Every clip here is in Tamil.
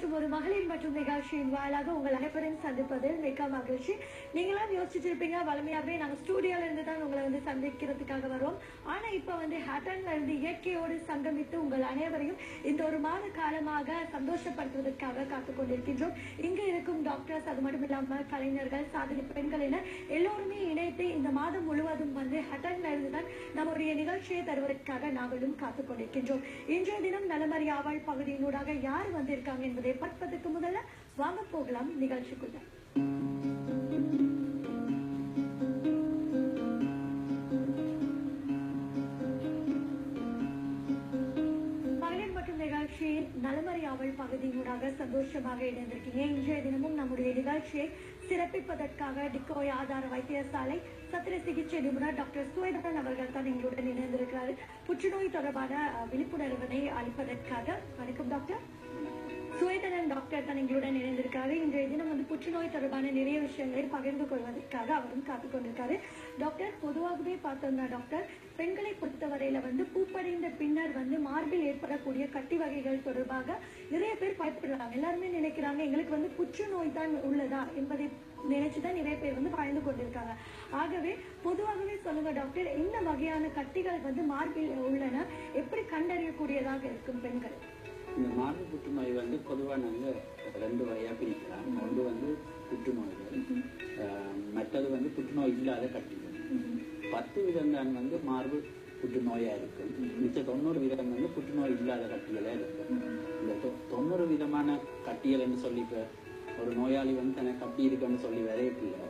மற்றும் ஒரு மகளிர் மற்றும் நிகழ்ச்சியின் வாயிலாக உங்கள் அனைவரையும் சந்திப்பதில் மிக்க மகிழ்ச்சி. நீங்களாம் யோசிச்சிருப்பீங்க வலிமையாகவே நாங்கள் ஸ்டூடியோல இருந்து தான் உங்களை வந்து சந்திக்கிறதுக்காக வரோம் ஆனா இப்ப வந்து ஹேட்டன்ல இருந்து இயற்கையோடு சங்கமித்து உங்கள் அனைவரையும் இந்த ஒரு மாத காலமாக சந்தோஷப்படுத்துவதற்காக காத்துக் கொண்டிருக்கின்றோம். இங்கு இருக்கும் டாக்டர்ஸ் அது மட்டும் இல்லாமல் கலைஞர்கள் சாதனை பெண்கள் என எல்லோருமே இணைத்து இந்த மாதம் முழுவதும் வந்து ஹட்டன்ல இருந்து தான் நம்முடைய நிகழ்ச்சியை தருவதற்காக நாங்களும் காத்துக் கொண்டிருக்கின்றோம். இன்றைய தினம் நலமறியாவாள் பகுதியினூடாக யார் வந்திருக்காங்க என்பதை பார்ப்பதற்கு முதல்ல வாங்க போகலாம் நிகழ்ச்சிக்குள்ள. மகளிர் மற்றும் பகுதியினூடாக சந்தோஷமாக இணைந்திருக்கீங்க. இன்றைய தினமும் நம்முடைய நிகழ்ச்சியை சிறப்பிப்பதற்காக டிக்கோய் ஆதார வைத்தியசாலை சத்திர சிகிச்சை நிபுணர் டாக்டர் சுவேதன் அவர்கள் தான் எங்களுடன் இணைந்திருக்கிறார் புற்றுநோய் தொடர்பான விழிப்புணர்வினை அளிப்பதற்காக வணக்கம் டாக்டர். சுவேதனன் டாக்டர் தான் எங்களுடன் இணைந்திருக்காரு இன்றைய தினம் வந்து புற்றுநோய் தொடர்பான நிறைய விஷயங்களை பகிர்ந்து கொள்வதற்காக அவரும் காத்து கொண்டிருக்காரு. டாக்டர் பொதுவாகவே பார்த்தோம்னா டாக்டர் பெண்களை பொறுத்தவரையில வந்து பூப்படைந்த பின்னர் வந்து மார்பில் ஏற்படக்கூடிய கட்டி வகைகள் தொடர்பாக நிறைய பேர் பயப்படுறாங்க. எல்லாருமே நினைக்கிறாங்க எங்களுக்கு வந்து புற்றுநோய் தான் உள்ளதா என்பதை நினைச்சுதான் நிறைய பேர் வந்து பயந்து கொண்டிருக்காங்க. ஆகவே பொதுவாகவே சொல்லுங்க டாக்டர் என்ன வகையான கட்டிகள் வந்து மார்பில் உள்ளன? எப்படி கண்டறியக்கூடியதாக இருக்கும் பெண்கள்? இந்த மார்பு புற்றுநோய் வந்து பொதுவாக நாங்கள் ரெண்டு வகையாக பிரிக்கலாம். ஒன்று வந்து புற்றுநோய்கள் மற்றது வந்து புற்றுநோய் இல்லாத கட்டிகள். பத்து விதம் தான் வந்து மார்பு புற்றுநோயாக இருக்கும் மிச்ச தொண்ணூறு விதம் வந்து புற்றுநோய் இல்லாத கட்டிகளாக இருக்கும் இந்த தொ- தொண்ணூறு விதமான கட்டிகள்னு சொல்லி இப்போ ஒரு நோயாளி வந்து தனக்கு கட்டி இருக்குன்னு சொல்லி வரையப்பில்லை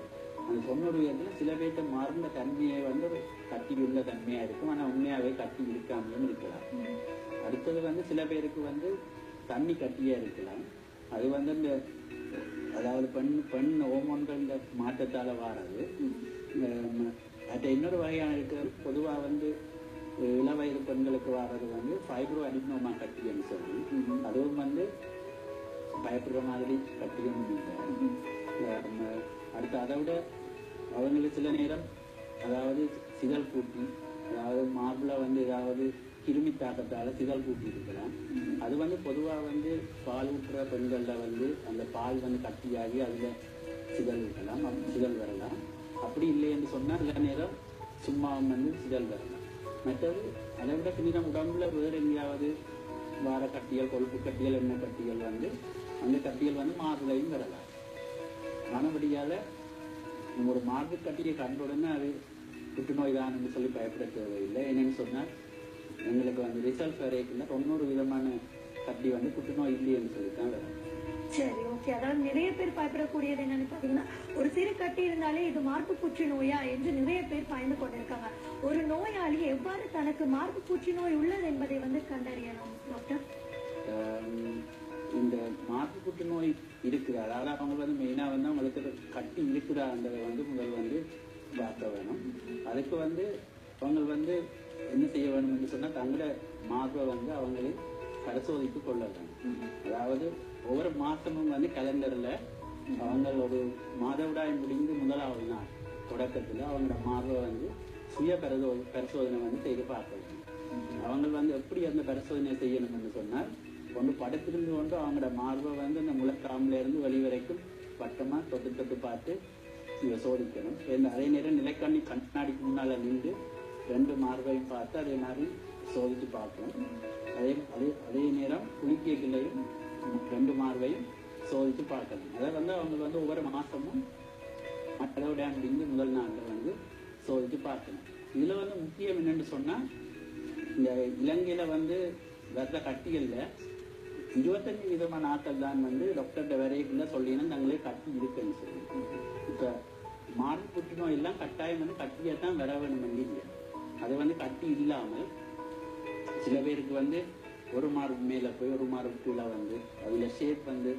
அந்த தொண்ணூறு விதத்தில் சில பேர்த்த மார்ந்த தன்மையை வந்து கட்டி உள்ள தன்மையாக இருக்கும். ஆனால் உண்மையாகவே கட்டி இருக்காமலும் இருக்கலாம். அடுத்தது வந்து சில பேருக்கு வந்து தண்ணி கட்டியா இருக்கலாம். அது வந்து இந்த அதாவது பெண் பெண் ஹோமோன்கள் இந்த மாற்றத்தால வாரது. மற்ற இன்னொரு வகையான இருக்கிறது பொதுவா வந்து இளவயது பெண்களுக்கு வர்றது வந்து ஃபைப்ரோ அடினோமா கட்டின்னு சொல்லி. அதுவும் வந்து பயப்படுற மாதிரி கட்டியும் அடுத்து அதை விட அவங்களுக்கு சில நேரம் அதாவது சிதல் கூட்டி அதாவது மார்பிள வந்து ஏதாவது கிருமி தாக்கத்தால் சிதல் கூட்டி இருக்கிறேன் அது வந்து பொதுவாக வந்து பால் ஊற்றுற பெண்களில் வந்து அந்த பால் வந்து கட்டியாகி அதில் சிதல் இருக்கலாம் சிதல் வரலாம். அப்படி இல்லை என்று சொன்னா சில நேரம் சும்மா வந்து சிதல் வரலாம். மற்றது அதை விட பின்ன உடம்புல வேறு எங்கேயாவது வார கட்டிகள் கொழுப்பு கட்டிகள் எண்ணெய் கட்டிகள் வந்து அந்த கட்டிகள் வந்து மார்பிளையும் வரலாம் ஆனபடியால ஒரு மார்பு கட்டியை கண்டுடனே அது புற்றுநோய் தான் சொல்லி பயப்பட தேவையில்லை. என்னன்னு சொன்னால் எங்களுக்கு வந்து ரிசல்ட் வரைக்குள்ள தொண்ணூறு விதமான கட்டி வந்து புற்றுநோய் இல்லைன்னு சொல்லி தான் வரும் சரி ஓகே அதாவது நிறைய பேர் பயப்படக்கூடியது என்னன்னு பாத்தீங்கன்னா ஒரு சிறு கட்டி இருந்தாலே இது மார்பு புற்றுநோயா என்று நிறைய பேர் பயந்து கொண்டிருக்காங்க. ஒரு நோயாளி எவ்வாறு தனக்கு மார்பு புற்றுநோய் உள்ளது என்பதை வந்து கண்டறியணும் டாக்டர் இந்த மார்பு புற்றுநோய் இருக்குது. அதாவது அவங்க வந்து மெயினாக வந்து அவங்களுக்கு கட்டி இருக்குதான்றதை வந்து முதல் வந்து பார்க்க வேணும். அதுக்கு வந்து அவங்க வந்து என்ன செய்ய வேணும் என்று சொன்னால் தங்களோட மாதம் வந்து அவங்களை பரிசோதித்து கொள்ளலாம். அதாவது ஒவ்வொரு மாசமும் வந்து கலண்டர்ல அவங்க ஒரு மாதவிடாய் முடிந்து முதலாவது நாள் தொடக்கத்துல அவங்களோட மாதம் வந்து சுய பரிசோ பரிசோதனை வந்து செய்து பார்க்கலாம். அவங்க வந்து எப்படி அந்த பரிசோதனை செய்யணும்னு சொன்னால் ஒன்று படுத்திருந்து கொண்டு அவங்களோட மார்பை வந்து அந்த முளைக்காமல இருந்து வெளி வரைக்கும் வட்டமா தொட்டு தொட்டு பார்த்து சோதிக்கணும். அதே நேரம் நிலைக்கண்ணி கண்ணாடிக்கு முன்னால் நின்று ரெண்டு மார்பையும் பார்த்து அதே மாதிரி சோதித்து பார்ப்போம். அதே அதே அதே நேரம் குளிக்கைகளையும் ரெண்டு மார்பையும் சோதித்து பார்க்கணும் அதை வந்து அவங்க வந்து ஒவ்வொரு மாசமும் மற்றதோட முடிந்து முதல் நாள்ல வந்து சோதித்து பார்க்கணும் இதில் வந்து முக்கியம் என்னென்னு சொன்னால் இந்த இலங்கையில் வந்து வர்ற கட்டிகளில் இருபத்தஞ்சு விதமான ஆட்கள் தான் வந்து டாக்டர்கிட்ட வரைக்குள்ள சொல்லினா தங்களே கட்டி இருக்குன்னு சொல்லி. இப்போ மார்பு புற்றுநோய் எல்லாம் கட்டாயம் வந்து கட்டியாக தான் வர வேணும் இல்லை அது வந்து கட்டி இல்லாமல் சில பேருக்கு வந்து ஒரு மார்க் மேலே போய் ஒரு மார்க் கீழே வந்து அதில் ஷேப் வந்து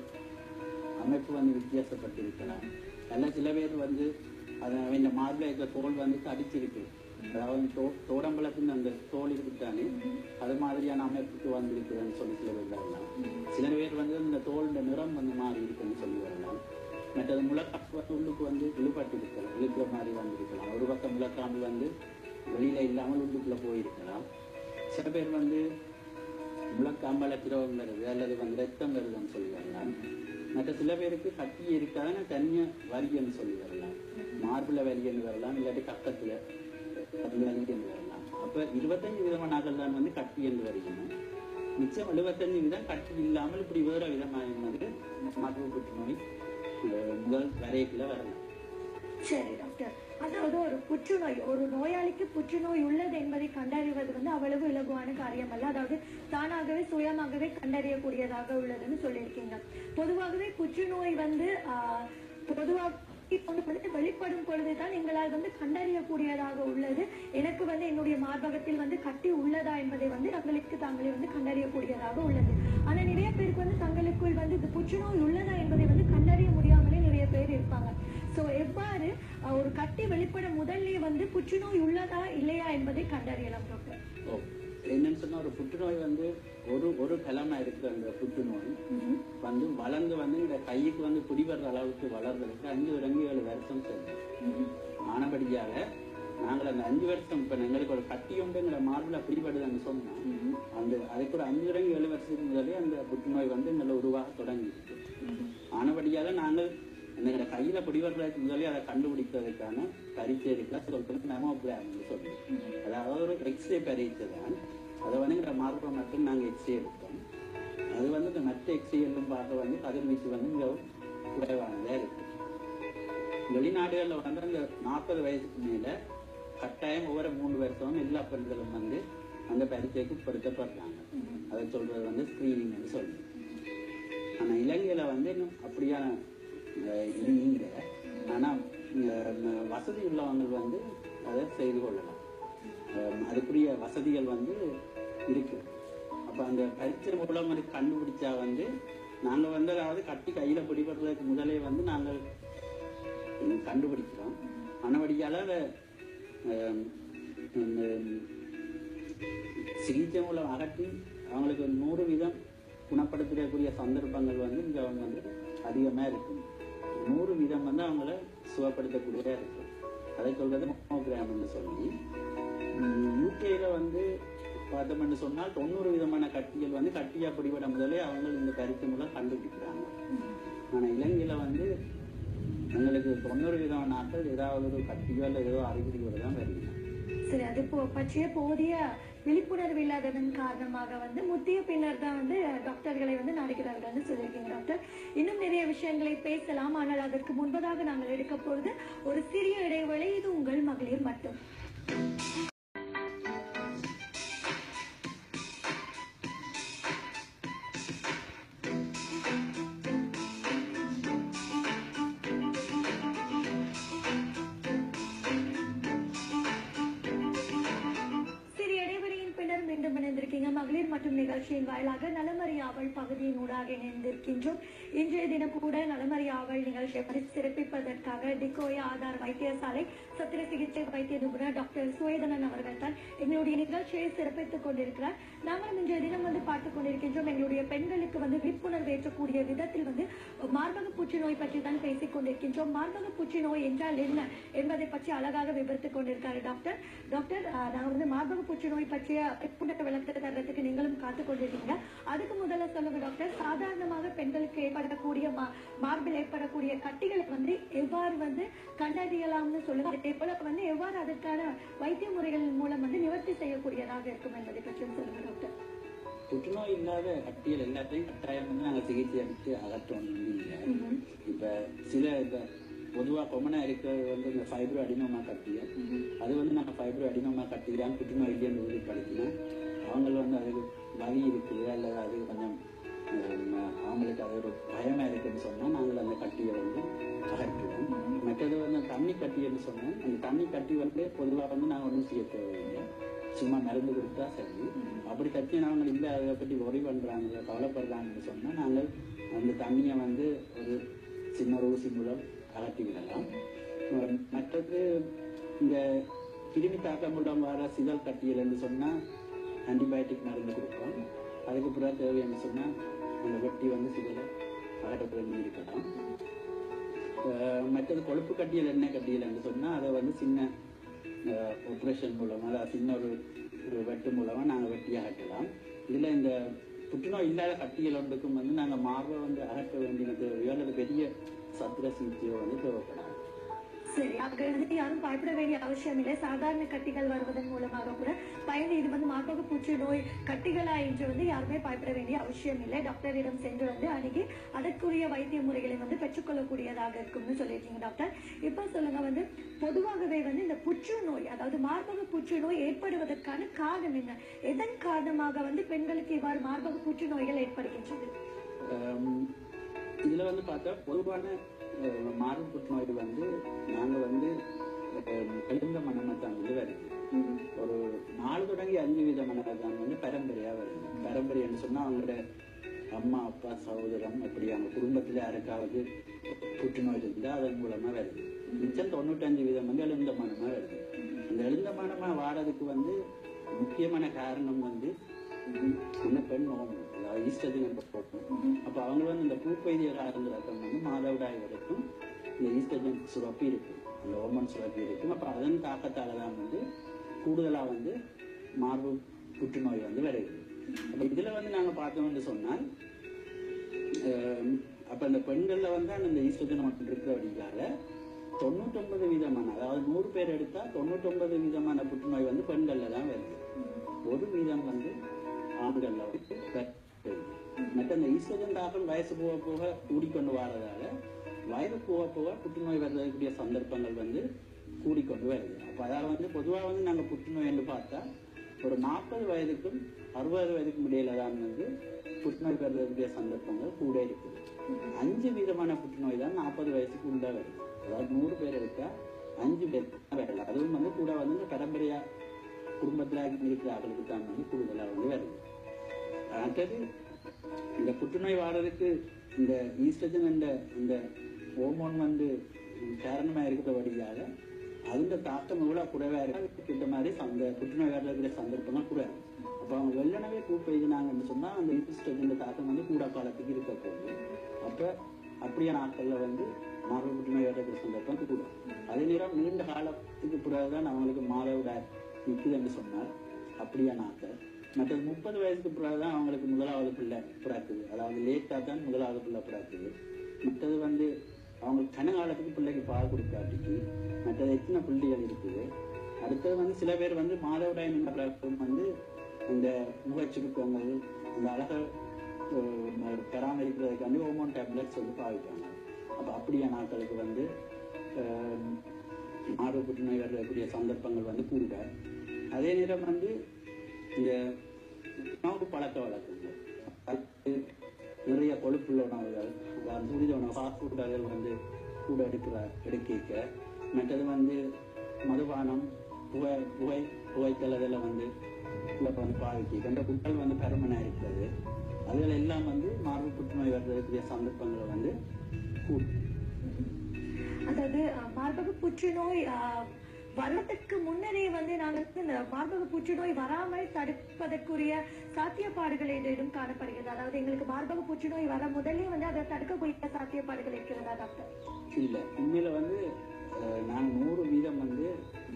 அமைப்பு வந்து வித்தியாசப்பட்டிருக்கலாம். இருக்கலாம் சில பேர் வந்து அது இந்த மார்பில் இருக்கிற தோல் வந்து தடிச்சிருக்கு அதாவது தோ தோடம்பளத்தின் அந்த தோல் இருக்குத்தானே அது மாதிரியான அமைப்புக்கு வந்திருக்குதுன்னு சொல்லி சில பேர் வரலாம். சில பேர் வந்து இந்த தோல் நிறம் வந்து மாறி இருக்குன்னு சொல்லி வரலாம். மற்றது முளைக்காம்பு உள்ளுக்கு வந்து இழுபட்டு இருக்கலாம் இழுக்கிற மாதிரி வந்திருக்கலாம். ஒரு பக்கம் முழக்காமல் வந்து வெளியில இல்லாமல் உள்ளுக்குள்ளே போயிருக்கலாம். சில பேர் வந்து முழக்காம்பல திரவம் வருது அல்லது வந்து ரத்தம் வருதுன்னு சொல்லி வரலாம் மற்ற சில பேருக்கு கட்டி இருக்காதுன்னு தனியா வரியன்னு சொல்லி வரலாம் மார்பிள வரியன்னு வரலாம் இல்லாட்டி கக்கத்துல வலின்னு வரலாம். அப்ப இருபத்தஞ்சு விதமான நகல் தான் வந்து கட்டி என்று வருகின்றன மிச்சம் எழுபத்தஞ்சு விதம் கட்டி இல்லாமல் இப்படி வேற விதமாக வந்து மார்பு புற்றுநோய் முதல் வரையக்குள்ள வரலாம். சரி டாக்டர் அதாவது ஒரு புற்றுநோய் ஒரு நோயாளிக்கு புற்றுநோய் உள்ளது என்பதை கண்டறிவது வந்து அவ்வளவு இலகுவான காரியம் அல்ல அதாவது தானாகவே சுயமாகவே கண்டறியக்கூடியதாக உள்ளதுன்னு சொல்லியிருக்கீங்க. பொதுவாகவே புற்றுநோய் வந்து பொதுவாக இப்பொழுது வந்து வெளிப்படும் பொழுதுதான் எங்களால் வந்து கண்டறியக்கூடியதாக உள்ளது. எனக்கு வந்து என்னுடைய மார்பகத்தில் வந்து கட்டி உள்ளதா என்பதை வந்து தங்களுக்கு தாங்களே வந்து கண்டறியக்கூடியதாக உள்ளது. ஆனா நிறைய பேருக்கு வந்து தங்களுக்குள் வந்து இது புற்றுநோய் உள்ளதா என்பதை வந்து கண்டறிய முடியாமலே நிறைய பேர் இருப்பாங்க. சோ எவ்வாறு ஒரு கட்டி வெளிப்பட முதல்ல வந்து புற்றுநோய் உள்ளதா இல்லையா என்பதை கண்டறியலாம் டாக்டர் ஓ என்னன்னு சொன்னா ஒரு புற்றுநோய் வந்து ஒரு ஒரு கிழமை இருக்கிற அந்த புற்றுநோய். வந்து வளர்ந்து வந்து இந்த கைக்கு வந்து பிடிபடுற அளவுக்கு வளர்றதுக்கு அஞ்சு ரெண்டு ஏழு வருஷம் செல்லும். ஆனபடியாக நாங்கள் அந்த அஞ்சு வருஷம் இப்ப எங்களுக்கு ஒரு கட்டி உண்டு எங்களை மார்பில் பிடிபடுதுன்னு சொன்னா ம்ஹும். அந்த அதுக்கு ஒரு அஞ்சு ரெண்டு ஏழு வருஷத்துக்கு முதலே அந்த புற்றுநோய் வந்து எங்களை உருவாக தொடங்கிருக்கு ம்ஹும். ஆனபடியால நாங்கள் எங்களோட கையில பிடிவர்களுக்கு முதலே அதை கண்டுபிடிப்பதற்கான பரீட்சை இருக்கிற சொல்றது மெமோகிராம் சொல்லி அதாவது ஒரு எக்ஸ்ரே பரீட்சை தான். அதை வந்து எங்களோட மார்பை மட்டும் நாங்கள் எக்ஸ்ரே எடுத்தோம். அது வந்து இந்த மற்ற எக்ஸ்ரே எல்லாம் பார்க்க வந்து கதிர்வீச்சு வந்து மிகவும் குறைவானதா இருக்கு. வெளிநாடுகளில் வந்து அந்த நாற்பது வயசுக்கு மேலே கட்டாயம் ஒவ்வொரு மூணு வருஷமும் எல்லா பெண்களும் வந்து அந்த பரீட்சைக்கு பொருத்தப்படுறாங்க. அதை சொல்றது வந்து ஸ்கிரீனிங்னு சொல்லி ஆனால் இலங்கையில் வந்து இன்னும் அப்படியான அஹ், ஆனால் இல்லை வசதி உள்ளவங்கள் வந்து அதை செய்து கொள்ளலாம். அதுக்குரிய வசதிகள் வந்து இருக்கு. அப்போ அந்த பரிச்சை மூலம் கண்டுபிடிச்சா வந்து நாங்கள் வந்து அதாவது கட்டி கையில் பிடிபடுறதுக்கு முதலே வந்து நாங்கள் கண்டுபிடிக்கிறோம். ஆனபடியால அதை இந்த சிகிச்சை மூலம் அகற்றி அவங்களுக்கு நூறு வீதம் குணப்படுத்தக்கூடிய சந்தர்ப்பங்கள் வந்து இங்கே அவங்க வந்து அதிகமாக இருக்குது நூறு வீதம் வந்து அவங்கள சுகப்படுத்தக்கூடியதா இருக்கும். அதை சொல்றது மோனோகிராம்னு சொல்லி. யூகேல வந்து பார்த்தோம்னு சொன்னால் தொண்ணூறு விதமான கட்டிகள் வந்து கட்டியா பிடிபட முதலே அவங்க இந்த கருத்து மூலம் கண்டுபிடிக்கிறாங்க. ஆனா இலங்கையில வந்து எங்களுக்கு தொண்ணூறு விதமான நாட்கள் ஏதாவது ஒரு கட்டியோ இல்லை ஏதோ அறிகுறிகளோ தான் வருகிறாங்க சரி அது பற்றிய போதிய விழிப்புணர்வு இல்லாததன் காரணமாக வந்து முத்திய பின்னர் தான் வந்து டாக்டர்களை வந்து நாடுகிறார்கள்னு சொல்லியிருக்கீங்க டாக்டர். இன்னும் நிறைய விஷயங்களை பேசலாம். ஆனால் அதற்கு முன்பதாக நாங்கள் எடுக்க போறது ஒரு சிறிய இடைவேளை. இது உங்கள் மகளிர் மட்டும். நிகழ்ச்சியின் வாயிலாக நலமறியாவல் பகுதியின் ஊடாக இணைந்திருக்கின்றோம். இன்றைய தினம் கூட நலமறியாவல் நிகழ்ச்சியை சிறப்பிப்பதற்காக டிகோய ஆதார் வைத்தியசாலை சத்திர சிகிச்சை வைத்திய நிபுணர் டாக்டர் சுவேதனன் அவர்கள் தான் எங்களுடைய நிகழ்ச்சியை சிறப்பித்துக் கொண்டிருக்கிறார். நாங்களும் இன்றைய தினம் வந்து பார்த்துக் கொண்டிருக்கின்றோம். எங்களுடைய பெண்களுக்கு வந்து விழிப்புணர்வு ஏற்றக்கூடிய விதத்தில் வந்து மார்பக புற்றுநோய் பற்றி தான் பேசிக் கொண்டிருக்கின்றோம். மார்பக புற்றுநோய் என்றால் என்ன என்பதை பற்றி அழகாக விவரித்துக் கொண்டிருக்காரு டாக்டர். டாக்டர் நாங்கள் வந்து மார்பக புற்றுநோய் பற்றிய விழிப்புணர்வு விளக்கத்தை தர்றதுக்கு நீங்களும் காத்துக் கொண்டிருக்கீங்க அதுக்கு முதல்ல சொல்லுங்க டாக்டர். சாதாரணமாக பெண்களுக்கு ஏற்படக்கூடிய மா- மார்பில் ஏற்படக்கூடிய கட்டிகளை வந்து எவ்வாறு வந்து கண்டறியலாம்னு சொல்லுங்க. அதே போல வந்து எவ்வாறு அதற்கான வைத்திய முறைகள் மூலம் வந்து நிவர்த்தி செய்யக்கூடியதாக இருக்கும் என்பதை பற்றியும் சொல்லுங்க டாக்டர். புற்றுநோய் இல்லாத கட்டியல் எல்லாத்தையும் கட்டாயம் வந்து நாங்கள் சிகிச்சை அளித்து அகற்றணும் இல்லை. இப்ப சில இப்ப பொதுவா கொமனா இருக்கிறது வந்து இந்த ஃபைப்ரோ அடினோமா கட்டியல் ம்ஹும். அது வந்து நம்ம ஃபைப்ரோ அடினோமா கட்டிதான் புற்றுநோய் இல்லைன்னு உறுதிப்படுத்தினா அவங்க வந்து அதுக்கு வலி இருக்குது அல்லது அது கொஞ்சம் அவங்களுக்கு அது ஒரு பயமா இருக்குன்னு சொன்னால் நாங்கள் அந்த கட்டியை வந்து அகற்றுவோம். மற்றது வந்து தண்ணி கட்டின்னு சொன்னோம் அந்த தண்ணி கட்டி வந்து பொதுவாக வந்து நாங்கள் ஒன்றும் செய்ய தேவையில்லை. சும்மா மருந்து கொடுத்தா சரி. அப்படி கட்டி நாங்கள் இல்லை அதை பற்றி ஒரி பண்ணுறாங்க கவலைப்படுறாங்கன்னு சொன்னால் நாங்கள் அந்த தண்ணியை வந்து ஒரு சின்ன ஊசி மூலம் அகற்றி விடலாம். மற்றது இந்த கிருமி தாக்கம் மூலம் வர சிதல் கட்டியல்னு சொன்னால் ஆன்டிபயோட்டிக் மருந்து கொடுப்போம். அதுக்கு பிறகு தேவையான சொன்னால் அந்த வெட்டி வந்து சிதலை அகற்றப்பட இருக்கலாம் மற்றது கொழுப்பு கட்டியல் என்ன கட்டியல்னு சொன்னால் அதை வந்து சின்ன ஆப்ரேஷன் மூலமாக அதாவது சின்ன ஒரு ஒரு வெட்டு மூலமாக நாங்கள் வெட்டி அகற்றலாம் இதில் இந்த புற்றுநோய் இல்லாத கட்டியல் ஒன்றுக்கும் வந்து நாங்கள் மார்பை வந்து அகற்ற வேண்டிய தேவையோ அல்லது பெரிய சத்திர சிகிச்சையோ வந்து தேவைப்படாது. சரி அங்கிருந்து வந்து யாரும் பயப்பட வேண்டிய அவசியம் இல்லை சாதாரண கட்டிகள் வருவதன் மூலமாக கூட பயந்து இது வந்து மார்பக புற்றுநோய் கட்டிகளா என்று வந்து யாருமே பயப்பட வேண்டிய அவசியம் இல்லை டாக்டரிடம் சென்று வந்து அணுகி அதற்குரிய வைத்திய முறைகளை வந்து பெற்றுக்கொள்ளக்கூடியதாக இருக்கும்னு சொல்லியிருக்கீங்க டாக்டர். இப்போ சொல்லுங்க வந்து பொதுவாகவே வந்து இந்த புற்றுநோய் அதாவது மார்பக புற்றுநோய் ஏற்படுவதற்கான காரணம் என்ன? எதன் காரணமாக வந்து பெண்களுக்கு இவ்வாறு மார்பக புற்றுநோய்கள் ஏற்படுகின்றது? இதுல வந்து பார்த்தா பொதுவான மார்பு புற்றுநோய் வந்து நாங்க வந்து எழுந்த மனமத்தான் வந்து வருது. ஒரு நாலு தொடங்கி அஞ்சு விதமான தான் வந்து பரம்பரையா வருது. பரம்பரைன்னு சொன்னா அவங்களோட அம்மா அப்பா சகோதரம் அப்படி அவங்க குடும்பத்துல யாருக்காவது புற்றுநோய் இருந்தா அதன் மூலமா வருது. மிச்சம் தொண்ணூத்தஞ்சு வீதம் வந்து எழுந்த மனமா வருது. அந்த எழுந்த மனமா வாரதுக்கு வந்து முக்கியமான காரணம் வந்து அந்த பெண் நோம்பு ஈஸ்டர் தினம் போட்டோம் அப்போ அவங்க வந்து இந்த பூப்பெய்திய காலங்கள் ரத்தம் வந்து மாதவிடாய் வரைக்கும் இந்த ஈஸ்டஜன் சுரப்பி இருக்கும் அந்த ஓமன் சுரப்பி இருக்கும் அப்போ அதன் தாக்கத்தால் தான் வந்து கூடுதலாக வந்து மார்பு புற்றுநோய் வந்து வருது. அப்போ இதில் வந்து நாங்கள் பார்த்தோம்னு சொன்னால் அப்போ அந்த பெண்களில் வந்து அந்த ஈஸ்டஜன் மட்டும் அப்படிங்கிறால தொண்ணூத்தொன்பது விதமான அதாவது நூறு பேர் எடுத்தால் தொண்ணூத்தொன்பது விதமான புற்றுநோய் வந்து பெண்களில் தான் வருது. ஒரு வீதம் வந்து ஆண்களில் வந்து மற்ற அந்த ஈஸ்வரன் தாக்கம் வயசு போக போக கூடிக்கொண்டு வரதால வயது போக போக புற்றுநோய் வர்றதுக்குரிய சந்தர்ப்பங்கள் வந்து கூடிக்கொண்டு வருது. அப்ப அதாவது வந்து பொதுவா வந்து நாங்க புற்றுநோய் என்று பார்த்தா ஒரு நாற்பது வயதுக்கும் அறுபது வயதுக்கும் இடையில தான் வந்து புற்றுநோய் வர்றதுக்குரிய சந்தர்ப்பங்கள் கூட இருக்குது. அஞ்சு விதமான புற்றுநோய் தான் நாற்பது வயசுக்கு உண்டாக வருது. அதாவது நூறு பேர் இருக்கா அஞ்சு பேருக்கு தான் வரல அதுவும் வந்து கூட வந்து இந்த பரம்பரையா குடும்பத்தில் இருக்கிற ஆட்களுக்கு தான் வந்து கூடுதலாக வந்து வருது. அடுத்தது இந்த புற்றுநோய் வாடுறதுக்கு இந்த ஈஸ்ட்ரஜன் என்ற இந்த ஹோமோன் வந்து காரணமாக இருக்கிறபடியாக அந்த தாக்கம் கூட குறைவா இருக்கு இந்த மாதிரி அந்த புற்றுநோய் வாடுறதுக்கு சந்தர்ப்பங்கள் குறைவு அப்போ அவங்க வெள்ளனவே கூப்பிடுனாங்கன்னு சொன்னால் அந்த ஈஸ்ட்ரஜன் தாக்கம் வந்து கூட காலத்துக்கு இருக்கக்கூடாது அப்போ அப்ப அப்படியான வந்து மார்பு புற்றுநோய் வாடுறதுக்கு சந்தர்ப்பம் கூட. அதே நேரம் நீண்ட காலத்துக்கு பிறகுதான் அவங்களுக்கு மாதவிடாய் நிற்குதுன்னு சொன்னால் அப்படியா நாட்கள் மற்றது முப்பது வயசுக்கு பிறகுதான் அவங்களுக்கு முதலாவது பிள்ளை பிறக்குது. அதாவது லேட்டாக தான் முதலாவது பிள்ளை பிறக்குது. மற்றது வந்து அவங்க கன காலத்துக்கு பிள்ளைக்கு பால் கொடுக்காட்டிக்கு மற்றது எத்தனை பிள்ளைகள் இருக்குது. அடுத்தது வந்து சில பேர் வந்து மாதவிடாய் நின்ற பிறக்கும் வந்து இந்த முகச்சுருக்கங்கள் இந்த அழகை அஹ், பராமரிக்கிறதுக்காண்டி ஹோமோன் டேப்லெட்ஸ் வந்து பாவிப்பாங்க. அப்போ அப்படியே நாட்களுக்கு வந்து மாதவ மார்பு புற்றுநோய் வரக்கூடிய சந்தர்ப்பங்கள் வந்து கூட அதே நேரம் வந்து இந்த உணவு பழக்க வழக்கங்கள். நிறைய கொழுப்புள்ள உணவுகள் அந்த துரித உணவு ஃபாஸ்ட் ஃபுட் வந்து கூட எடுக்கிற எடுக்க மற்றது வந்து மதுபானம் புகை புகை புகைத்தல் அதெல்லாம் வந்து கூட வந்து பாவிக்க. இந்த குட்டல் வந்து பருமனாக இருக்கிறது. அதில் எல்லாம் வந்து மார்பு புற்றுநோய் வர்றதுக்குரிய சந்தர்ப்பங்களை வந்து கூடும். அதாவது மார்பக புற்றுநோய் வர்றதுக்கு முன்னரே வந்து நாங்கள் இந்த மார்பக புற்றுநோய் வராமல் தடுப்பதற்குரிய சாத்தியப்பாடுகள் ஏதேனும் காணப்படுகிறது. அதாவது எங்களுக்கு மார்பக புற்றுநோய் வர முதலே வந்து அதை தடுக்கக்கூடிய சாத்தியப்பாடுகள் இருக்கிறதா டாக்டர்? இல்லை உண்மையில வந்து நாங்கள் நூறு வீதம் வந்து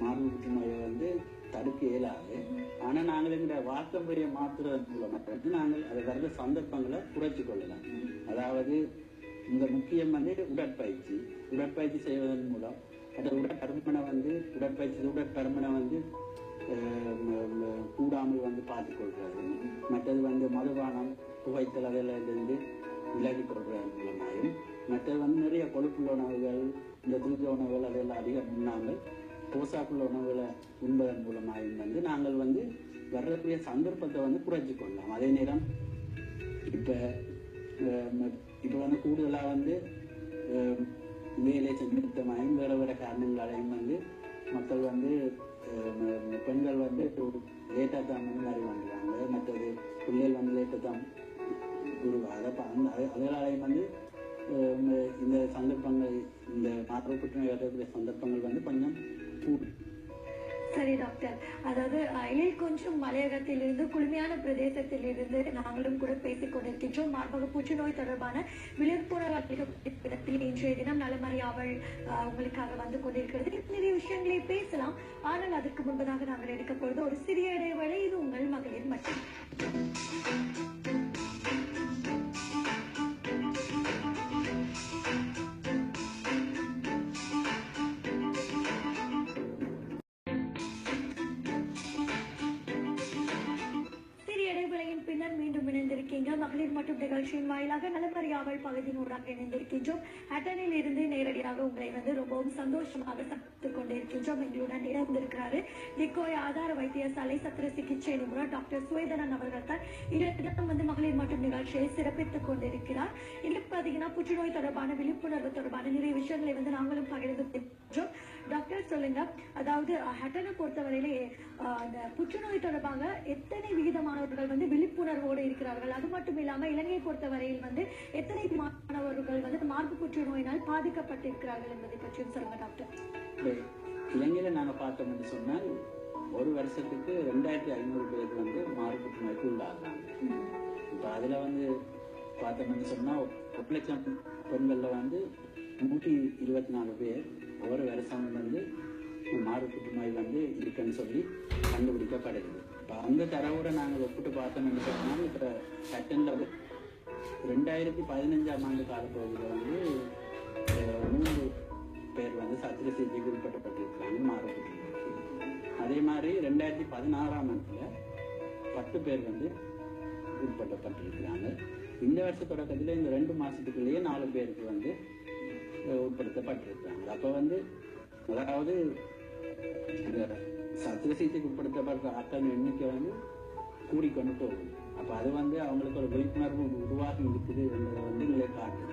மார்பு புற்றுநோயை வந்து தடுக்க இயலாது. ஆனா நாங்கள் இந்த வாழ்க்கை முறையை மூலமாக நாங்கள் அதை வர்ற சந்தர்ப்பங்களை குறைச்சு கொள்ளலாம். அதாவது இந்த முக்கியம் வந்து உடற்பயிற்சி. உடற்பயிற்சி செய்வதன் மூலம் அந்த உடற்பருமனை வந்து உடற்பயிற்சி உடற்பருமனை வந்து கூடாமல் வந்து பார்த்துக்கொள்கிறது மற்றது வந்து மதுபானம் புகைத்தல் அதிலிருந்து விலகி கொள்கிறது மூலமாயும். மற்றது வந்து நிறைய கொழுப்புள்ள உணவுகள் இந்த துரித உணவுகள் அதெல்லாம் அதிகம் உண்ணாமல் போசாக்குள்ள உணவுகளை உண்பதன் மூலமாயும் வந்து நாங்கள் வந்து வர்றக்கூடிய சந்தர்ப்பத்தை வந்து குறைச்சு கொள்ளலாம். அதே நேரம் இப்போ இப்போ வந்து கூடுதலாக வந்து மேலே வேலை நிறுத்தமாயும் வேற காரணங்களாலையும் வந்து மக்கள் வந்து பெண்கள் வந்து லேட்டாக தான் வந்து மாதிரி வந்துடுவாங்க மற்றது பிள்ளைகள் வந்து லேட்டாக தான் உருவாக அந்த அதனாலையும் வந்து இந்த சந்தர்ப்பங்கள் இந்த மாற்று புற்றுநோய் சந்தர்ப்பங்கள் வந்து கொஞ்சம் கூடும். சரி டாக்டர் அதாவது அயலில் கொஞ்சம் மலையகத்திலிருந்து குளுமையான பிரதேசத்திலிருந்து நாங்களும் கூட பேசிக் கொண்டிருக்கின்றோம். மார்பக புற்றுநோய் தொடர்பான விழிப்புணர்வு இன்றைய தினம் நலமறியாவல் அவள் உங்களுக்காக வந்து கொண்டிருக்கிறது. நிறைய விஷயங்களை பேசலாம். ஆனால் அதற்கு முன்பதாக நாங்கள் எடுக்க ஒரு சிறிய இடைவேளை. மற்றும் நிகழ்ச்சியின் வாயிலாக நலமறியாமல் பகுதி நூறாக இணைந்திருக்கின்றோம். அட்டனில் இருந்து நேரடியாக உங்களை வந்து ரொம்பவும் சந்தோஷமாக இருக்கின்ற எங்களுடன் இணைந்திருக்கிறாரு நிக்கோய் ஆதார வைத்தியசாலை சத்திர சிகிச்சை நிபுணர் டாக்டர் சுவேதனன் அவர்கள் தான் இடம் வந்து மகளிர் மற்றும் நிகழ்ச்சியை சிறப்பித்துக் கொண்டிருக்கிறார். இன்னும் பாத்தீங்கன்னா புற்றுநோய் தொடர்பான விழிப்புணர்வு தொடர்பான நிறைய விஷயங்களை வந்து நாங்களும் பகிர்ந்து கொள்கின்றோம் டாக்டர் சொல்லுங்க அதாவது ஹட்டனை பொறுத்தவரையிலே அந்த புற்றுநோய் தொடர்பாக எத்தனை விகிதமானவர்கள் வந்து விழிப்புணர்வோடு இருக்கிறார்கள்? அது மட்டும் இல்லாம இலங்கையை பொறுத்தவரையில் வந்து எத்தனை மாணவர்கள் வந்து மார்பு புற்றுநோயினால் பாதிக்கப்பட்டிருக்கிறார்கள் என்பதை பற்றியும் சொல்லுங்க டாக்டர். இலங்கையில நாங்க என்று சொன்னால் ஒரு வருஷத்துக்கு ரெண்டாயிரத்தி ஐநூறு பேருக்கு வந்து மாறுபட்டு நோய்க்கு உள்ளாகிறாங்க இப்போ அதில் வந்து பார்த்தோம்னு சொன்னால் ஒரு லட்சம் பெண்களில் வந்து நூற்றி இருபத்தி நாலு பேர் ஒரு வருஷம் வந்து மாறு புற்றுநோய் வந்து இருக்குன்னு சொல்லி கண்டுபிடிக்கப்படுது இப்போ அந்த தரவோட நாங்கள் ஒப்பிட்டு பார்த்தோம்னு சொன்னால் இப்போ செகண்ட்ல ரெண்டாயிரத்தி பதினஞ்சாம் ஆண்டு காலப்பகுதியில் வந்து மூன்று பேர் வந்து சத்திர சிகிச்சைக்கு உட்பட்டப்பட்டிருக்கிறாங்க மாறு அதே மாதிரி ரெண்டாயிரத்தி பதினாறாம் ஆண்டுல பத்து பேர் வந்து உட்படுத்தப்பட்டிருக்கிறாங்க. இந்த வருஷ தொடக்கத்தில் இந்த ரெண்டு மாதத்துக்குள்ளேயே நாலு பேருக்கு வந்து உட்படுத்தப்பட்டிருக்கிறாங்க. அப்போ வந்து அதாவது இந்த சத்திர சிகிச்சைக்கு உட்படுத்தப்பட்ட ஆட்கள் எண்ணிக்கை வந்து கூடிக்கொண்டு போகுது. அப்போ அது வந்து அவங்களுக்கு ஒரு விழிப்புணர்வு உருவாகி இருக்குது என்பதை வந்து நிலை காட்டு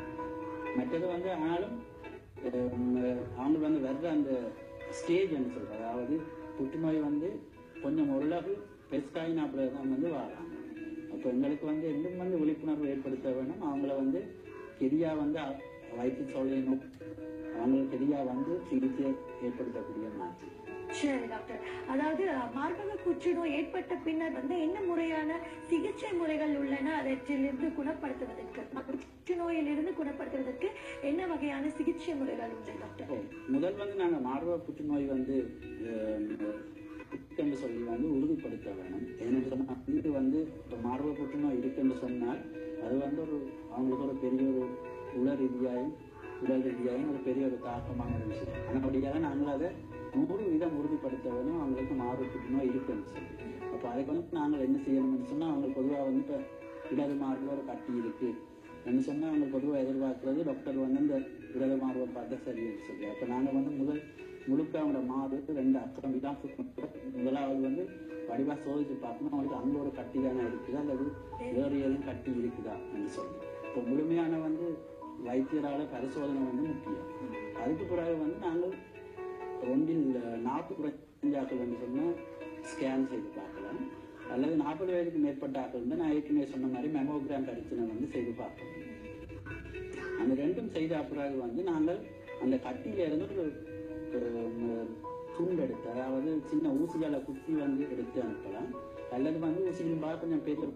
மற்றது வந்து ஆனாலும் அவங்களுக்கு வந்து வர்ற அந்த ஸ்டேஜ் என்ன சொல்ற அதாவது புற்றுநோய் வந்து கொஞ்சம் ஓரளவு பெருசாயினாப்புல தான் வந்து வராங்க அப்போ எங்களுக்கு வந்து இன்னும் வந்து விழிப்புணர்வு ஏற்படுத்த வேணும். அவங்கள வந்து கெரியா வந்து வைத்து சொல்லணும் அவங்களுக்கு கெரியா வந்து சிகிச்சை ஏற்படுத்தக்கூடிய மாதிரி. சரி டாக்டர் அதாவது மார்பக புற்றுநோய் ஏற்பட்ட பின்னர் வந்து என்ன முறையான சிகிச்சை முறைகள் உள்ளன அவற்றிலிருந்து குணப்படுத்துவதற்கு? புற்றுநோயிலிருந்து குணப்படுத்துவதற்கு என்ன வகையான சிகிச்சை முறைகள் உண்டு டாக்டர் முதல் வந்து நாங்க மார்பக புற்றுநோய் வந்து அஹ், இருக்குன்னு சொல்லி வந்து உறுதிப்படுத்த வேணும். ஏன்னு சொன்னால் இது வந்து இப்போ மார்பக புற்றுநோய் இருக்குன்னு சொன்னால் அது வந்து ஒரு அவங்களுக்கு ஒரு பெரிய ஒரு உள ரீதியாயும் உடல் ரீதியாயும் ஒரு பெரிய ஒரு தாக்கமான ஒரு விஷயம். அப்படியாக நாங்கள் அதை நூறு வீதம் உறுதிப்படுத்தவதும் அவங்களுக்கு மார்பக புற்றுநோய் இருக்குன்னு சொல்லி. அப்போ அதுக்கு வந்து நாங்கள் என்ன செய்யணும்னு சொன்னால் அவங்களுக்கு பொதுவாக வந்து இப்போ இடது மார்பில் ஒரு கட்டி இருக்கு. என்ன சொன்னால் அவங்க பொதுவாக எதிர்பார்க்கறது டாக்டர் வந்து இந்த இடது மார்பை பார்த்தா சரின்னு சொல்லி. அப்போ நாங்கள் வந்து முதல் முழுக்க அவங்களோட மார்பு ரெண்டு அக்கறம் தான் முதலாவது வந்து வடிவாக சோதிச்சு பார்க்கணும். அவங்களுக்கு அங்கே ஒரு கட்டி தானே இருக்குதா. அல்லது வேறு எதுவும் கட்டி இருக்குதா சொல்லி. இப்போ முழுமையான வந்து வைத்தியரால பரிசோதனை வந்து முக்கியம். அதுக்கு பிறகு வந்து நாங்கள் ஒன்றில் நாற்பது குறைஞ்சாக்கள் வந்து சொன்னால் ஸ்கேன் செய்து பார்க்கலாம். அல்லது நாற்பது வயதுக்கு மேற்பட்ட ஆக்கள் வந்து நான் ஏற்கனவே சொன்ன மாதிரி மெமோகிராம் பரிசோதனை வந்து செய்து பார்க்கணும் அந்த ரெண்டும் செய்த பிறகு வந்து நாங்கள் அந்த கட்டியில இருந்து ஒரு துண்டெடுத்து அதாவது சின்ன ஊசிகளை குத்தி வந்து எடுத்து அனுப்பலாம். அல்லது வந்து ஊசிகள் பார்க்க கொஞ்சம் பெரிய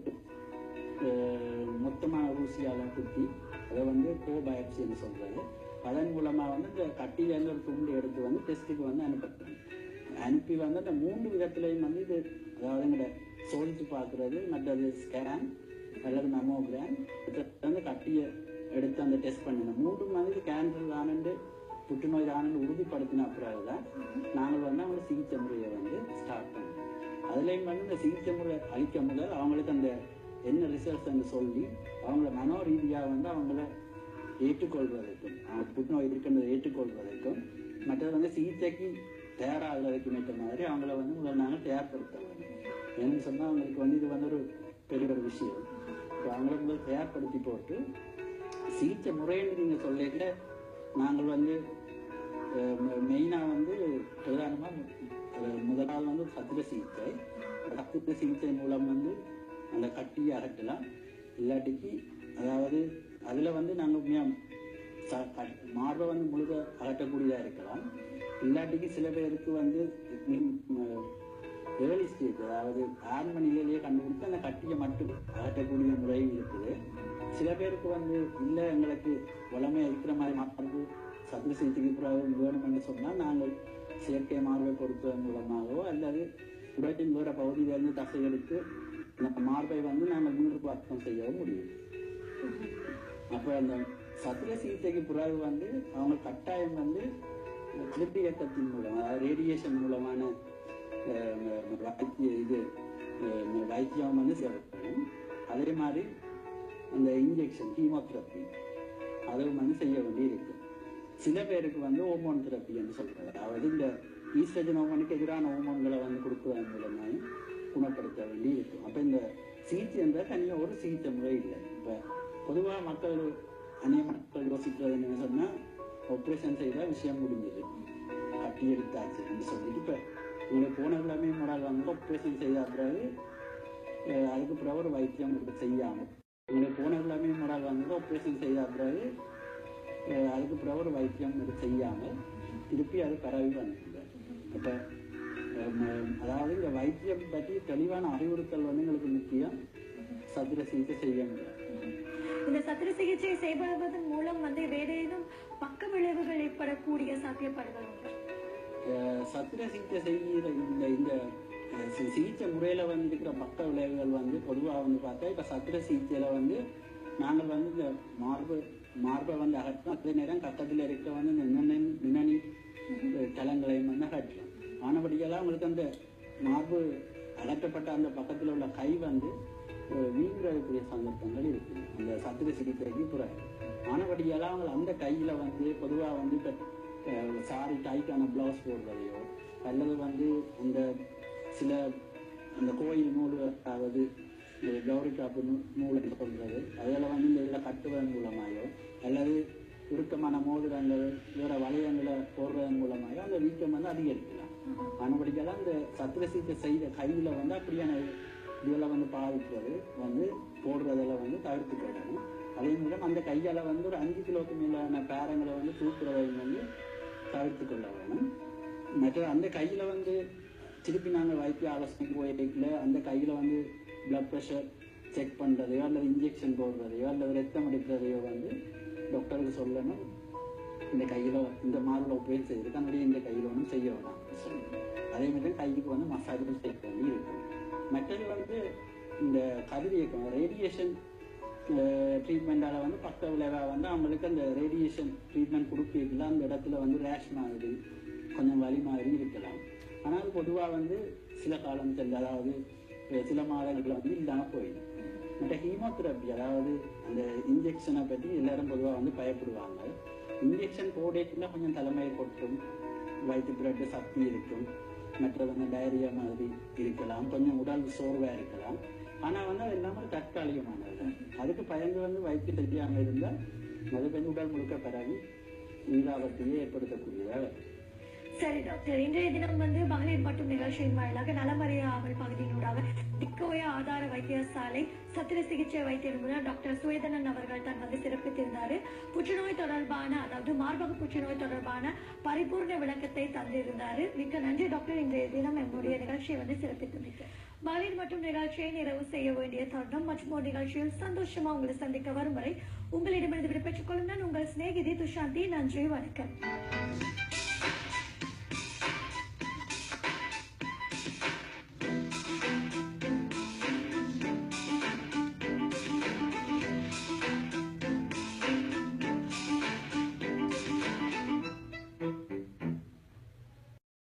மொத்தமான ஊசியால குத்தி அதை வந்து கோபயப்சின்னு சொல்றது. அதன் மூலமாக வந்து இந்த கட்டியில இருந்து ஒரு துண்டு எடுத்து வந்து டெஸ்ட்டுக்கு வந்து அனுப்புறாங்க அனுப்பி வந்து அந்த மூன்று விதத்துலையும் வந்து இது அதாவது எங்கட சோதித்து பார்க்கறது மற்றது ஸ்கேன் அல்லது மெமோகிராம் வந்து கட்டியை எடுத்து அந்த டெஸ்ட் பண்ணணும். மூன்று மாதிரி கேன்சர் தானண்டு புற்றுநோய் தானண்டு உறுதிப்படுத்தின பிறகு தான் நாங்கள் வந்து அவங்க சிகிச்சை முறையை வந்து ஸ்டார்ட் பண்ணோம் அதுலேயும் வந்து இந்த சிகிச்சை முறை அளிக்க முதல் அவங்களுக்கு அந்த என்ன ரிசல்ட்ஸ் சொல்லி அவங்கள மனோ ரீதியாக வந்து அவங்கள ஏற்றுக்கொள்வதற்கும் அவங்க புற்றுநோய் இருக்கின்றதை ஏற்றுக்கொள்வதற்கும் மற்றது வந்து சிகிச்சைக்கு தயாராகிறதுக்கு ஏற்ற மாதிரி அவங்கள வந்து முதல் நாங்கள் தயார்படுத்த வேண்டும் ஏன்னு சொன்னால் அவங்களுக்கு வந்து இது வந்து ஒரு பெரிய ஒரு விஷயம். இப்போ அவங்கள முதல் தயார்படுத்தி போட்டு சிகிச்சை முறைன்னு நீங்கள் சொல்லிக்கல நாங்கள் வந்து மெயினாக வந்து பிரதானமாக முதலாவது வந்து சத்திர சிகிச்சை. சத்திர சிகிச்சை மூலம் வந்து அந்த கட்டியை அகற்றலாம். இல்லாட்டிக்கு அதாவது அதில் வந்து நாங்கள் மார்பை வந்து முழுக்க அகற்றக்கூடியதாக இருக்கலாம். இல்லாட்டிக்கு சில பேருக்கு வந்து ஏர்லி ஸ்டேஜ் அதாவது ஆரம்ப நிலையிலேயே கண்டுபிடிச்சு அந்த கட்டியை மட்டும் அகற்றக்கூடிய முறையும் இருக்குது. சில பேருக்கு வந்து இல்லை எங்களுக்கு உலமே இருக்கிற மாதிரி மார்பு சத்திர சிகிச்சைக்கு பிறகு வேணும்னு சொன்னால் நாங்கள் செயற்கை மார்பை பொருத்துவதன் மூலமாகவோ அல்லது உடலின் வேற பகுதியிலிருந்து தசைகளுக்கு மார்பை வந்து நாங்கள் மீண்டும் அர்த்தம் செய்யவும் முடியும். அப்போ அந்த சத்திர சிகிச்சைக்கு பிறகு வந்து அவங்க கட்டாயம் வந்து திருப்பி இயக்கத்தின் மூலம் அதாவது ரேடியேஷன் மூலமான வைத்திய இது வைத்தியம் வந்து செய்யப்படும். அதே மாதிரி அந்த இன்ஜெக்ஷன் ஹீமோதெரப்பி அதுவும் வந்து செய்ய வேண்டியிருக்கு. சில பேருக்கு வந்து ஹோமோன் தெரப்பி என்று சொல்றாங்க. அதாவது இந்த ஈஸ்ட்ரஜன் ஹோமோனுக்கு எதிரான ஹோமோன்களை வந்து கொடுக்குவதன் மூலமாக குணப்படுத்த வேண்டி இருக்கும் அப்போ இந்த சிகிச்சை என்ற தனியாக ஒரு சிகிச்சை முறை இல்லை. இப்போ பொதுவாக மக்கள் அநேக மக்கள் யோசிக்கிறது என்ன சொன்னால் ஆப்ரேஷன் செய்தால் விஷயம் முடிஞ்சது. கட்டி எடுத்தாச்சுன்னு சொல்லிட்டு இப்போ உங்களுக்கு போன எல்லாமே முறால் வந்து ஆப்ரேஷன் செய்த பிறகு அதுக்கு பிறகு ஒரு வைத்தியம் உங்களுக்கு செய்யாமல் உங்களுக்கு போன எல்லாமே முறால் வந்து ஆப்ரேஷன் செய்த பிறகு அதுக்கு பிறகு ஒரு வைத்தியம் உங்களுக்கு செய்யாமல் திருப்பி அது பரவி வந்துருங்க அப்போ அதாவது இந்த வைத்தியம் பற்றி தெளிவான அறிவுறுத்தல் வந்து எங்களுக்கு முக்கியம். சதுர சிகிச்சை செய்ய முடியாது. இந்த சத்திர சிகிச்சை செய்வதன் மூலம் வந்து வேற ஏதும் பக்க விளைவுகள் ஏற்படக்கூடிய சாத்தியப்பாடுகள் உண்டு. சத்திர சிகிச்சை செய்கிற இந்த இந்த சிகிச்சை முறையில வந்து இருக்கிற பக்க விளைவுகள் வந்து பொதுவாக வந்து பார்த்தா இப்ப சத்திர சிகிச்சையில வந்து நாங்கள் வந்து இந்த மார்பு மார்பை வந்து அகற்றோம் அதே நேரம் கட்டத்தில் இருக்கிற வந்து இந்த நுண்ணி நுண்ணணி தலங்களையும் வந்து அகற்றோம் ஆனபடியெல்லாம் அவங்களுக்கு அந்த மார்பு அகற்றப்பட்ட அந்த பக்கத்தில் உள்ள கை வந்து அஹ், சந்தர்ப்பங்கள் இருக்கு அந்த சத்திர சிகிச்சைக்கு பிறகு ஆனபடியெல்லாம் அவங்க அந்த கையில வந்து பொதுவாக வந்து இப்போ சாரி டைட்டான பிளவுஸ் போடுறதையோ அல்லது வந்து இந்த சில அந்த கோயில் நூல் அதாவது கௌரி காப்பு நூல் என்று சொல்றது அதில் வந்து இந்த இதில் கட்டுவதன் மூலமாயோ அல்லது இறுக்கமான மோதிரங்கள் வேற வளையங்களை போடுறதன் மூலமாயோ அந்த வீக்கம் வந்து அதிகரிக்கலாம் ஆனபடிக்கெல்லாம் இந்த சத்திர சிகிச்சை செய்த கையில் வந்து அப்படியான இதெல்லாம் வந்து பாதிக்கிறது வந்து போடுறதெல்லாம் வந்து தவிர்த்துக்கிடணும் அதே மூலம் அந்த கையால் வந்து ஒரு அஞ்சு கிலோக்கு மேலான பேரங்களை வந்து தூக்குறதையும் வந்து தவிர்த்து கொள்ள வேணும் மற்ற அந்த கையில் வந்து திருப்பி நாங்கள் வைத்திய ஆலோசனைக்கு போயிருக்கல அந்த கையில் வந்து பிளட் ப்ரெஷர் செக் பண்ணுறதையோ அல்லது இன்ஜெக்ஷன் போடுறதையோ அல்லது ரத்தம் எடுக்கிறதையோ வந்து டாக்டருக்கு சொல்லணும். இந்த கையில் இந்த மாதிரி ஆப்ரேஷன் செய்திருக்கு அதனுடைய இந்த கையில் ஒன்றும் செய்ய வேணாம். அதே மாதிரி கைக்கு வந்து மசாஜும் செக் பண்ணி இருக்கும் மற்றது வந்து இந்த கதிரியக்கம் ரேடியேஷன் ட்ரீட்மெண்டால வந்து பக்க விளைவா வந்து அவங்களுக்கு அந்த ரேடியேஷன் ட்ரீட்மெண்ட் கொடுக்கல அந்த இடத்துல வந்து ரேஷ் மாதிரி கொஞ்சம் வலி மாதிரி இருக்கலாம். ஆனால் பொதுவாக வந்து சில காலம் செல்ல அதாவது சில மாதங்கள் வந்து இல்லாமல் போயிடும். மற்ற ஹீமோதெரப்பி அதாவது அந்த இன்ஜெக்ஷனை பற்றி எல்லாரும் பொதுவாக வந்து பயப்படுவாங்க. இன்ஜெக்ஷன் போடேட்டுன்னா கொஞ்சம் தலைமையை கொட்டும் வயிற்று பிறட்டு சக்தி இருக்கும். மற்றவங்க டைரியா டயரியா மாதிரி இருக்கலாம். கொஞ்சம் உடல் சோர்வா இருக்கலாம். ஆனா வந்து அது எல்லாமே தற்காலிகமானது. அதுக்கு பயந்து வந்து வயிற்று தெரியாம இருந்தால் அது கொஞ்சம் உடல் முழுக்க பரவி நீலாபத்தையே ஏற்படுத்தக்கூடியதாக சரி டாக்டர் இன்றைய தினம் வந்து மகளிர் மட்டும் வாயிலாக ஆவல் பகுதியினூடாக திக்கோய ஆதார வைத்தியசாலை சத்திர சிகிச்சை வைத்திய நிபுணர் டாக்டர் சுவேதனன் அவர்கள் தான் வந்து சிறப்பித்திருந்தார் புற்றுநோய் தொடர்பான அதாவது மார்பக புற்றுநோய் தொடர்பான பரிபூர்ண விளக்கத்தை தந்திருந்தார். மிக்க நன்றி டாக்டர். இன்றைய தினம் என்னுடைய நிகழ்ச்சியை வந்து சிறப்பித்துள்ளது மகளிர் மற்றும் நிகழ்ச்சியை நிறைவு செய்ய வேண்டிய தருணம் மற்றும் ஒரு நிகழ்ச்சியில் சந்தோஷமா உங்களை சந்திக்க வரும் வரை உங்களிடமிருந்து விடைபெற்றுக் கொள்ளுங்கள். உங்கள் சிநேகிதி துஷாந்தி. நன்றி வணக்கம்.